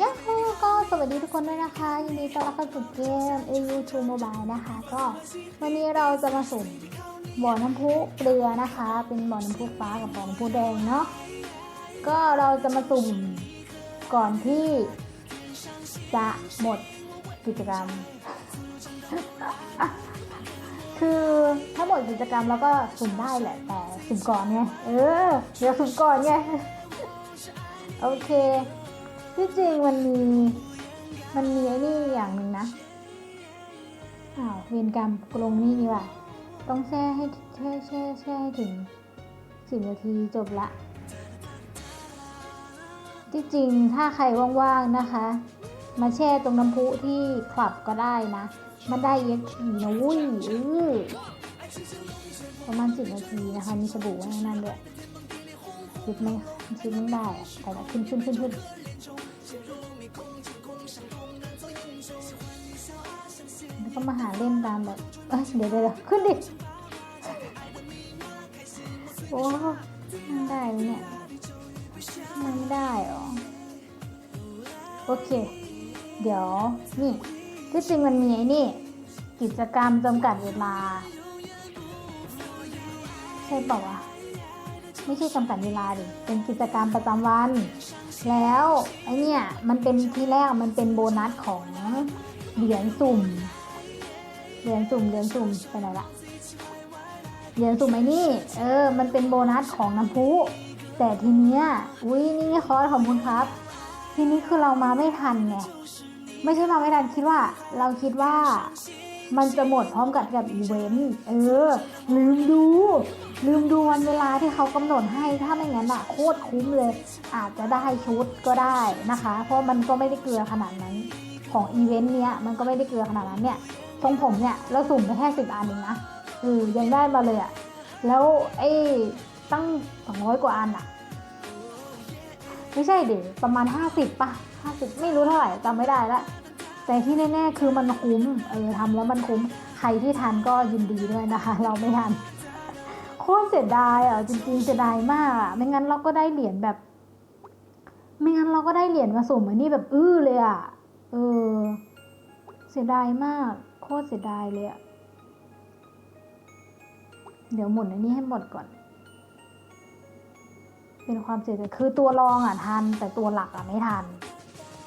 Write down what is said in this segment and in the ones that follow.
ยาฮูก็สวัสดีทุกคนด้วยนะคะ ยินดีต้อนรับเข้าสู่เกม AU2 Mobile นะคะ ก็วันนี้เราจะมาสุ่มบ่อน้ำพุเกลือนะคะ เป็นบ่อน้ำพุฟ้ากับบ่อน้ำพุแดงเนาะก็เราจะมาสุ่มก่อนที่จะหมดกิจกรรม คือถ้าหมดกิจกรรมแล้วก็สุ่มได้แหละแต่สุ่มก่อนไงเออเดี๋ยวสุ่มก่อนไงโอเค ที่จริงมันมี มันมีไอ้นี่อย่างหนึ่งนะ อ้าวเวรกรรมกลงนี่นี่ว่ะ ต้องแช่ให้แช่แช่แช่ให้ถึงสิบนาทีจบละ ที่จริงถ้าใครว่างๆนะคะ มาแช่ตรงน้ำพุที่คลับก็ได้นะ มันได้เย็กทีนะวุ้ยเออประมาณสิบนาทีนะคะ มีสบู่ไว้นั่นด้วยคิดไม่คิดไม่ได้แต่ละขึ้นขึ้นขึ้นขึ้น แล้วก็มาหาเล่นตามแบบเอ้ยเดี๋ยวเดี๋ยวขึ้นดิ โอ้ไม่ได้เลยเนี่ย มันไม่ได้หรอ โอเค เดี๋ยว นี่ ที่จริงมันมีไอ้นี่ กิจกรรมจำกัดเวลา ใช่เปล่าวะไม่ใช่จำกัดเวลาดิ เป็นกิจกรรมประจำวัน แล้วไอเนี่ย มันเป็นที่แรกมันเป็นโบนัสของ เหรียญสุ่ม เหรียญสุ่ม เหรียญสุ่มไปไหนละ เหรียญสุ่มไอ้นี่ เออ มันเป็นโบนัสของน้ำพุ แต่ทีเนี้ย อุ้ยนี่คอร์สของคุณครับ ทีนี้คือเรามาไม่ทันไง ไม่ใช่มาไม่ทันคิดว่า เราคิดว่ามันจะหมดพร้อมกับกับอีเวนต์ เออ ลืมดู ลืมดูวันเวลาที่เขากำหนดให้ ถ้าไม่งั้นอะโคตรคุ้มเลย อาจจะได้ชุดก็ได้นะคะ เพราะมันก็ไม่ได้เกลือขนาดนั้น ของอีเวนต์เนี้ยมันก็ไม่ได้เกลือขนาดนั้นเนี่ยทรงผมเนี่ยเราสุ่มไปแค่สิบอันเองนะเออยังได้มาเลยอะแล้วไอ้ตั้งสองร้อยกว่าอันอะไม่ใช่เดี๋ยวประมาณห้าสิบป่ะห้าสิบไม่รู้เท่าไหร่จำไม่ได้ละแต่ที่แน่ๆคือมันคุ้มเออทำแล้วมันคุ้มใครที่ทันก็ยินดีด้วยนะคะ เราไม่ทันโคตรเสียดายอะจริงๆเสียดายมากอะไม่งั้นเราก็ได้เหรียญแบบ ไม่งั้นเราก็ได้เหรียญมาสุ่มอันนี้แบบอื้อเลยอะ เออ เสียดายมาก โคตรเสียดายเลยอะเดี๋ยวหมุนอันนี้ให้หมดก่อน เป็นความเสียใจคือตัวรองอะทัน แต่ตัวหลักอะไม่ทัน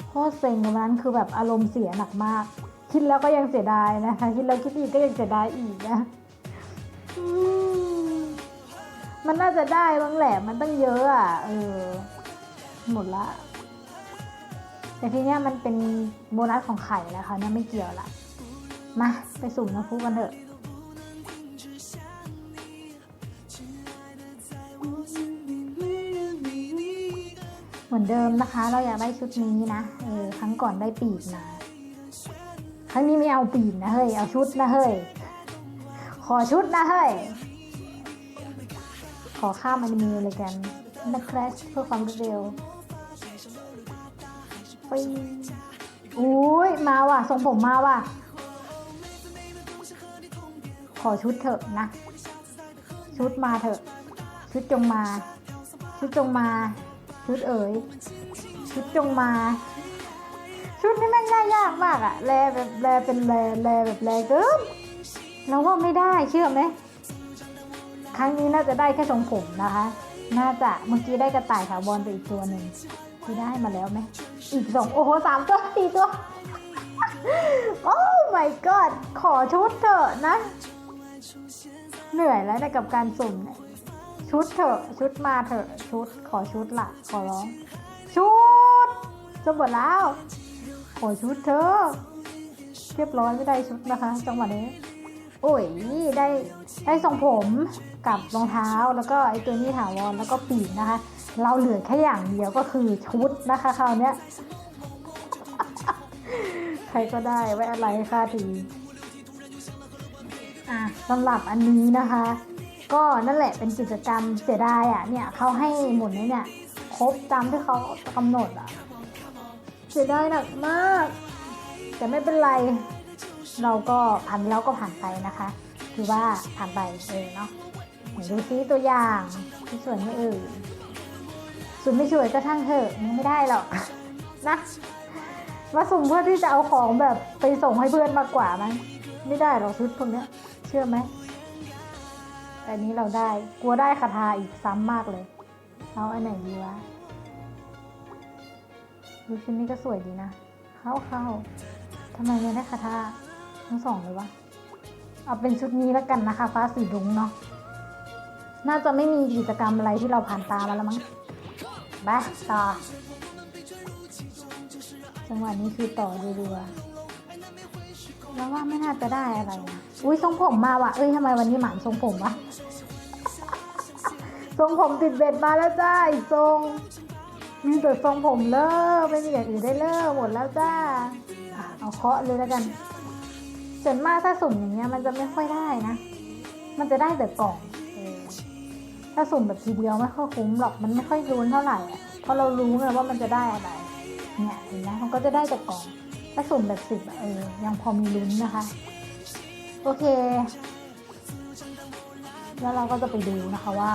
โคตรเซ็งวันนั้นคือแบบอารมณ์เสียหนักมาก คิดแล้วก็ยังเสียดายนะคะ คิดแล้วคิดอีกก็ยังเสียดายอีกนะมมันน่าจะได้บ้างแหละ มันตั้งเยอะอะ เออ หมดละ แต่ทีเนี้ยมันเป็นโบนัสของไข่แล้วค่ะเนี่ยไม่เกี่ยวละมาไปสุ่มน้ำพุกันเถอะเหมือนเดิมนะคะ เราอยากได้ชุดนี้นะเออครั้งก่อนได้ปีกมาครั้งนี้ไม่เอาปีกนะเฮ้ยเอาชุดนะเฮ้ยขอชุดนะเฮ้ยขอข้ามอนิเมะเลยกันนะครชเพื่อความรวดเร็ว ปอุ้ยมาว่ะทรงผมมาว่ะ ขอชุดเถอะนะ ชุดมาเถอะ ชุดจงมา ชุดจงมา ชุดเอ๋ย ชุดจงมา ชุดนี่แม่งน่ายากมากอะแลแบบแลเป็นแลแลแบบแลเกินเราว่าไม่ได้เชื่อไหมครั้งนี้น่าจะได้แค่ทรงผมนะคะ น่าจะเมื่อกี้ได้กระต่ายถาวรไปอีกตัวหนึ่งคือได้มาแล้วไหม อีกสองโอ้โหสามตัวสี่ตัว โอ้ my god ขอชุดเถอะนะ เหนื่อยแล้วนะกับการสุ่มเนี่ยชุดเถอะ ชุดมาเถอะ ชุดขอชุดละขอร้อง ชุดจะหมดแล้ว ขอชุดเถอะเรียบร้อยไม่ได้ชุดนะคะ จังหวะนี้ โอ้ยได้ได้ทรงผมกับรองเท้าแล้วก็ไอตัวนี้ถาวรแล้วก็ปีกนะคะ เราเหลือแค่อย่างเดียวก็คือชุดนะคะคราวนี้ใครก็ได้ไว้อะไรค่าทีอะสำหรับอันนี้นะคะ ก็นั่นแหละเป็นกิจกรรมเสียดายอะเนี่ยเขาให้หมุนเนี่ยครบตามที่เขากำหนดอะเสียดายหนักมาก แต่ไม่เป็นไร เราก็ผ่านแล้วก็ผ่านไปนะคะถือว่าผ่านไปเออเนาะดูซิตัวอย่างที่ส่วยไม่เอ่ย สวยไม่สวยก็ช่างเถอะมันไม่ได้หรอกนะมาสุ่มเพื่อที่จะเอาของแบบไปส่งให้เพื่อนมากกว่าไหมไม่ได้หรอกชุดพวกเนี้ยเชื่อไหมแต่นี้เราได้กลัวได้คาถาอีกซ้ำมากเลย เอาอันไหนดีวะดูชิ้นนี้ก็สวยดีนะ เข้าเข้าทำไมไม่ได้คาถาทั้งสองเลยวะเอาเป็นชุดนี้แล้วกันนะคะ ฟ้าสีรุ้งเนาะน่าจะไม่มีกิจกรรมอะไรที่เราผ่านตามาแล้วมั้ง ไปต่อ จังหวะนี้คือต่อรัวๆแล้วว่าไม่น่าจะได้อะไรนะอุ้ยทรงผมมาว่ะ เอ้ยทำไมวันนี้หมานทรงผมวะทรงผมติดเบ็ดมาแล้วจ้าอีกทรงมีแต่ทรงผมเลิกไม่มีอย่างอื่นได้เลิกหมดแล้วจ้าเอาเคาะเลยแล้วกันส่วนมากถ้าสุ่มอย่างเงี้ยมันจะไม่ค่อยได้นะ มันจะได้แต่กล่อง ถ้าสุ่มแบบทีเดียวไม่ค่อยคุ้มหรอกมันไม่ค่อยลุ้นเท่าไหร่อะเพราะเรารู้ไงว่ามันจะได้อะไรเนี่ยเห็นไหมมันก็จะได้แต่กล่องถ้าสุ่มแบบสิบเออยังพอมีลุ้นนะคะ โอเค แล้วเราก็จะไปดูนะคะว่า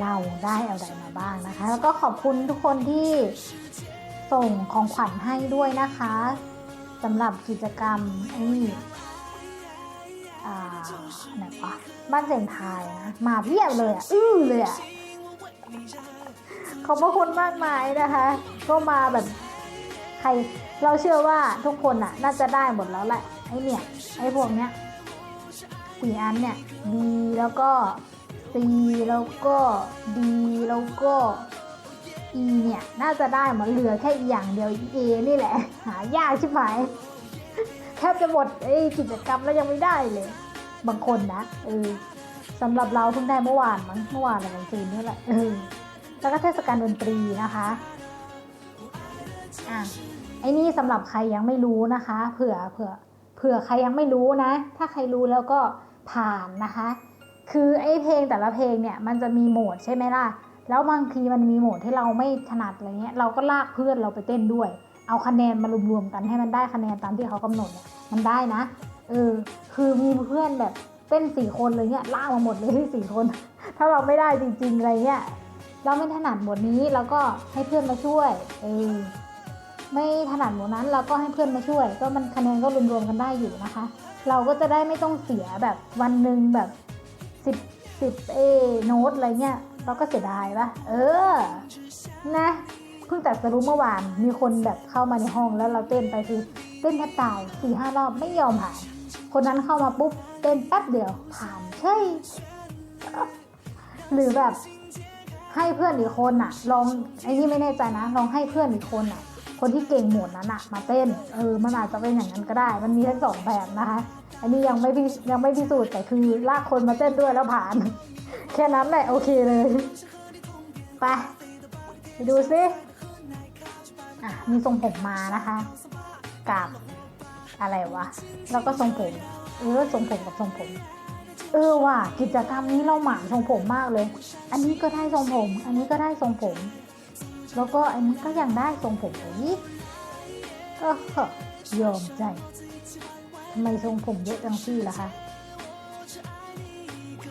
เราได้อะไรมาบ้างนะคะ แล้วก็ขอบคุณทุกคนที่ส่งของขวัญให้ด้วยนะคะสำหรับกิจกรรมไอ้ ไหนวะบ้านเสียงทยนะมาเพียบเลยอะอื้อเลยอะขอบพระคุณมากมายนะคะ ก็มาแบบใครเราเชื่อว่าทุกคนอะ น่าจะได้หมดแล้วแหละไอเนี่ยไอพวกเนี้ยสี่อันเนี่ย B แล้วก็ C แล้วก็ D แล้วก็ E เนี่ย น่าจะได้หมดเหลือแค่อย่างเดียว A นี่แหละ หายากใชิบหายแท บจะหมดไอ้กิจกรรมแล้วยังไม่ได้เลย บางคนนะเออสำหรับเราเพิ่งได้เมื่อวานมั้งเมื่อวานหรือวันซืนนี่แหละเออแล้วก็เทศกาลดนตรีนะคะอะไอ้นี่สำหรับใครยังไม่รู้นะคะ เผื่อเผื่อเผื่อใครยังไม่รู้นะ ถ้าใครรู้แล้วก็ผ่านนะคะ คือไอ้เพลงแต่ละเพลงเนี่ยมันจะมีโหมดใช่ไหมล่ะ แล้วบางทีมันมีโหมดที่เราไม่ถนัดอะไรเงี้ย เราก็ลากเพื่อนเราไปเต้นด้วย เอาคะแนนมารวมๆกันให้มันได้คะแนนตามที่เขากำหนดเนี่ยมันได้นะ เออ คือมีเพื่อนแบบเต้นสี่คนเลยเนี่ยล่ามาหมดเลยที่สี่คน ถ้าเราไม่ได้จริงๆอะไรเงี้ยเราไม่ถนัดบทนี้เราก็ให้เพื่อนมาช่วย เออ ไม่ถนัดหมนั้นเราก็ให้เพื่อนมาช่วย ก็มันคะแนนก็รวมๆกันได้อยู่นะคะ เราก็จะได้ไม่ต้องเสียแบบวันหนึ่งแบบสิบสิบเอโน้ตอะไรเงี้ยเราก็เสียดายปะเออ นะ เพิ่งแต่สรู้เมื่อวานมีคนแบบเข้ามาในห้องแล้วเราเต้นไปคือเต้นแทบตายสี่ห้ารอบไม่ยอมผ่านคนนั้นเข้ามาปุ๊บเต้นแป๊บเดียวผ่านใช่หรือแบบให้เพื่อนอีกคนอะลองไอ้นี่ไม่แน่ใจนะ ลองให้เพื่อนอีกคนอะคนที่เก่งโหมดนั้นอะมาเต้นเออมันอาจจะเป็นอย่างนั้นก็ได้ มันมีทั้งสองแบบนะคะ อันนี้ยังไม่พิยังไม่พิสูจน์แต่คือลากคนมาเต้นด้วยแล้วผ่าน แค่นั้นแหละโอเคเลย ไปไปดูซิ อะมีทรงผมมานะคะกับอะไรวะ แล้วก็ทรงผม เออทรงผมกับทรงผม เออว่ะกิจกรรมนี้เราหมานทรงผมมากเลย อันนี้ก็ได้ทรงผม อันนี้ก็ได้ทรงผม แล้วก็อันนี้ก็ยังได้ทรงผมอีกก็ยอมใจทำไมทรงผมเยอะจังซี่ล่ะคะ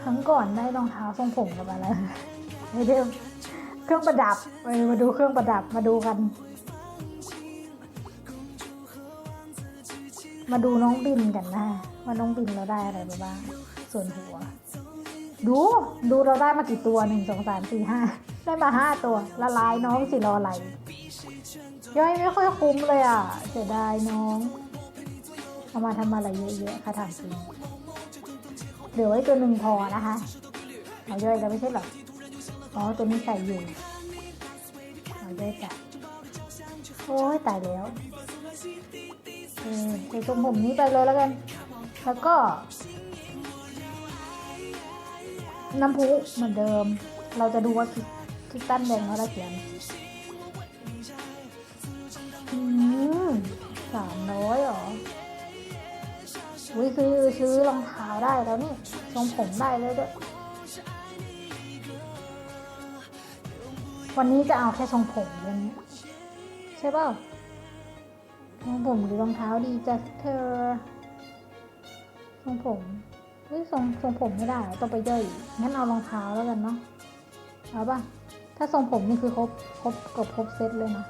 ครั้งก่อนได้รองเท้าทรงผมกับอะไรไม่ได้เครื่องประดับไปมาดูเครื่องประดับมาดูกัน มาดูน้องบินกันนะว่าน้องบินเราได้อะไรบ้างส่วนหัว ดูดูเราได้มากี่ตัวหนึ่งสองสามสี่ห้าได้มาห้าตัวละลายน้องสิรออะไรย่อยไม่ค่อยคุ้มเลยอะเสียดายน้องเอามาทำอะไรเยอะๆค่ะถามจริงเหลือไว้ตัวหนึ่งพอนะคะเอาย่อยแล้วไม่ใช่หรออ๋อตัวนี้ใส่อยู่เอาย่อยจ้ะโอ้ยตายแล้ว ใส่ตรงผมนี้ไปเลยแล้วกัน แล้วก็ น้ำพุเหมือนเดิม เราจะดูว่าคิดคิดตั้นแดงเขาได้เขียนอืมสามร้อยหรออุ้ยคือซื้อรองเท้าได้แล้วนี่ทรงผมได้เลยด้วย วันนี้จะเอาแค่ทรงผมอย่างนี้ใช่เปล่า ทรงผมหรือรองเท้าดีจ้ะเธอ ทรงผมเฮ้ยทรงทรงผมไม่ได้ต้องไปย่อยงั้นเอารองเท้าแล้วกันเนาะเอาป่ะ ถ้าทรงผมนี่คือครบครบกับครบเซตเลยนะ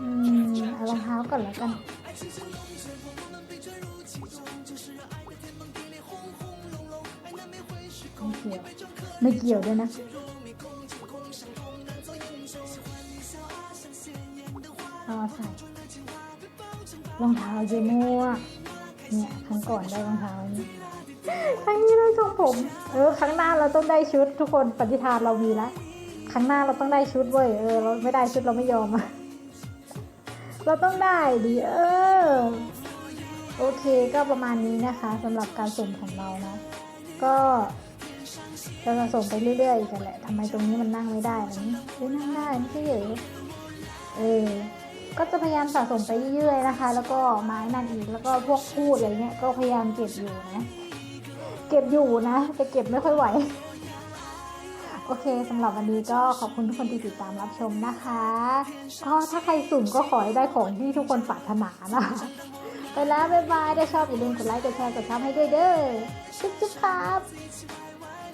อืมเอารองเท้าก่อนแล้วกันไม่เกี่ยวไม่เกี่ยวด้วยนะ รองเท้าเจมั่วเนี่ยครั้งก่อนได้รองเท้านี้ครั้งนี้ได้ทรงผม เออครั้งหน้าเราต้องได้ชุดทุกคนปฏิทานเรามีแล้วครั้งหน้าเราต้องได้ชุดเว้ยเออเราไม่ได้ชุดเราไม่ยอมอะเราต้องได้ดิเออโอเคก็ประมาณนี้นะคะสำหรับการส่งของเรานะ ก็จะสะสมไปเรื่อยๆกันแหละทำไมตรงนี้มันนั่งไม่ได้ล่ะนี่เฮ้ยนั่งได้ไม่ใช่เหรอเออ ก็จะพยายามสะสมไปเรื่อยๆนะคะ แล้วก็ไม้นั่นอีกแล้วก็พวกพูดอะไรเงี้ยก็พยายามเก็บอยู่นะ เก็บอยู่นะแต่เก็บไม่ค่อยไหว โอเคสำหรับวันนี้ก็ขอบคุณทุกคนที่ติดตามรับชมนะคะก็ถ้าใครสุ่มก็ขอให้ได้ของที่ทุกคนปรารถนานะคะไปแล้วบ๊ายบายถ้าชอบอย่าลืมกดไลค์กดแชร์กดซับให้ด้วยเด้อจุ๊บๆครับ